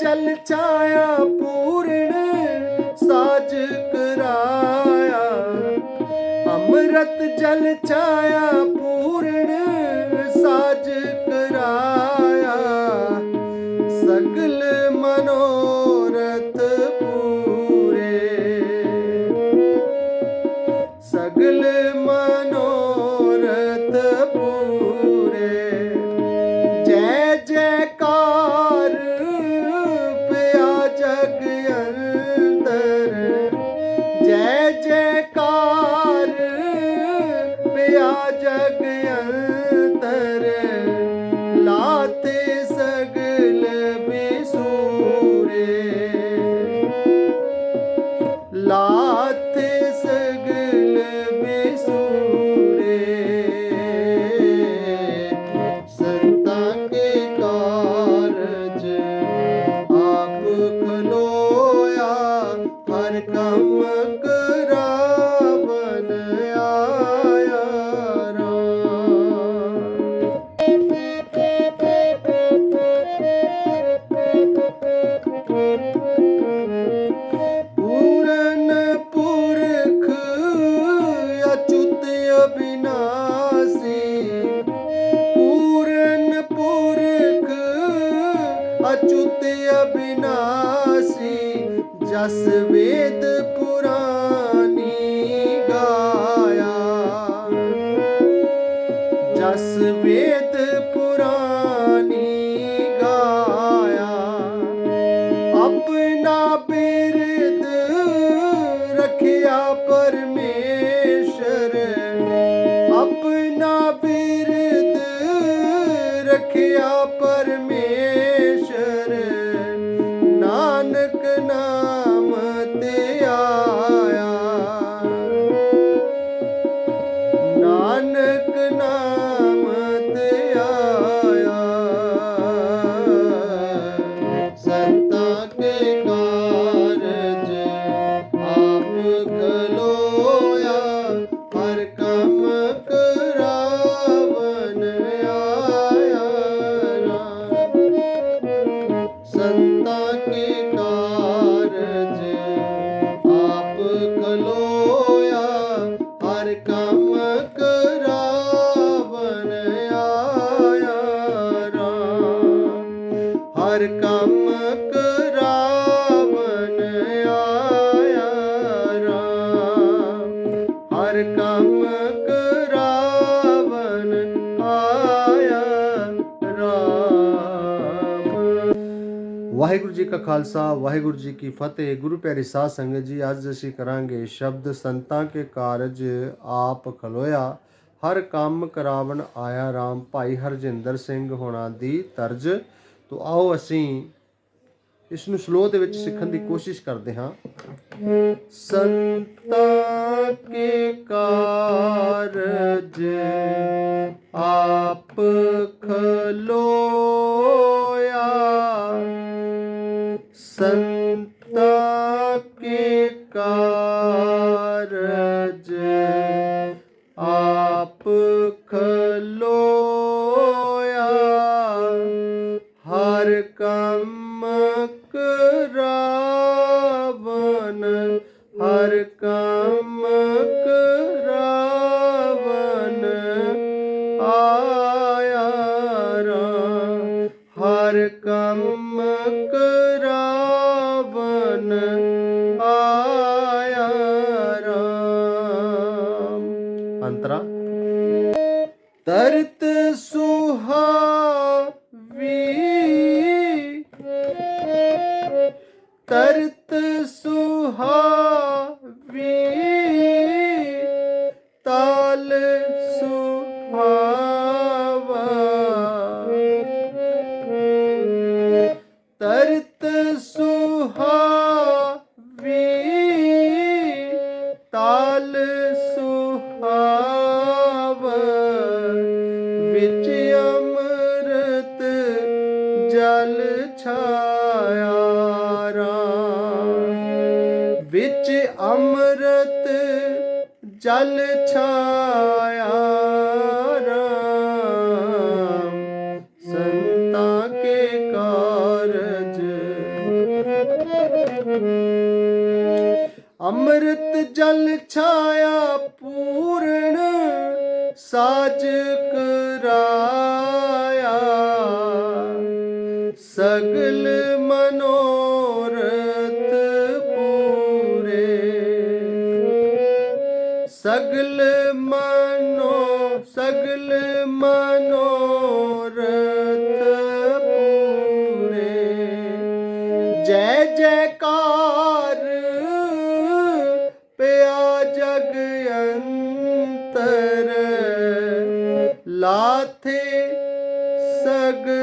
ਜਲ ਛਾਇਆ ਪੂਰਨ ਸਾਜ ਕਰਾਇਆ। ਅੰਮ੍ਰਿਤ ਜਲ ਛਾਇਆ ਪੂਰਨ ਸਾਜ ਕਰਾਇਆ। ਸਗਲ ਮਨੋਰਥ ਪੂਰੇ। ਸਗਲ ਮਨੋਰਥ ਪੂਰੇ। ਪਿਆ ਜਗ ਅੰਦਰ तस्वेद ਜੀ ਕਾ ਖਾਲਸਾ, ਵਾਹਿਗੁਰੂ ਜੀ ਕੀ ਫਤਿਹ। ਗੁਰੂ ਪਿਆਰੀ ਸਾਧ ਸੰਗਤ ਜੀ, ਅੱਜ ਅਸੀਂ ਕਰਾਂਗੇ ਸ਼ਬਦ ਸੰਤਾਂ ਕੇ ਕਾਰਜ ਆਪ ਖਲੋਇਆ। ਹਰ ਕੰਮ ਕਰਾਵਣ ਆਇਆ RAM ਭਾਈ ਹਰਜਿੰਦਰ ਸਿੰਘ ਹੋਣਾ ਦੀ ਤਰਜ। ਤੋਂ ਆਓ ਅਸੀਂ ਇਸ ਨੂੰ ਸਲੋ ਦੇ ਵਿੱਚ ਸਿੱਖਣ ਦੀ ਕੋਸ਼ਿਸ਼ ਕਰਦੇ ਹਾਂ। ਸੰਤਾਂ ਕੇ ਕਾਰਜ ਆਪ ਖਲੋਇਆ। ਸੰਤਾ ਕੇ ਕਾਰਜ ਆਪ ਖਲੋਇਆ ਹਰ ਕੰਮ ਕਰਾਵਨ ਹਰ ਕੰਮ ਕਰਾਵਨ ਆਇਆ ਰਾਮ ਹਰ ਕੰਮ ਕਰਾਵਨ ਛਾਇਆ ਰਾਮ ਵਿੱਚ ਅੰਮ੍ਰਿਤ ਜਲ ਛਾਇਆ ਰਾਮ ਸੰਤਾਂ ਕੇ ਕਾਰਜ। ਅੰਮ੍ਰਿਤ ਜਲ ਛਾਇਆ ਪੂਰਨ ਸਾਜ ਕਰਾ ਸਗਲ ਮਨੋਰਥ ਪੂਰੇ। ਸਗਲ ਮਨੋ, ਸਗਲ ਮਨੋਰਥ ਪੂਰੇ। ਜੈ ਜੈਕਾਰ ਪਿਆ ਜਗ ਅੰਤਰ। ਲਾਥੇ ਸਗ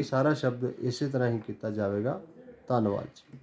ਬਾਕੀ ਸਾਰਾ ਸ਼ਬਦ ਇਸੇ ਤਰ੍ਹਾਂ ਹੀ ਕੀਤਾ ਜਾਵੇਗਾ। ਧੰਨਵਾਦ ਜੀ।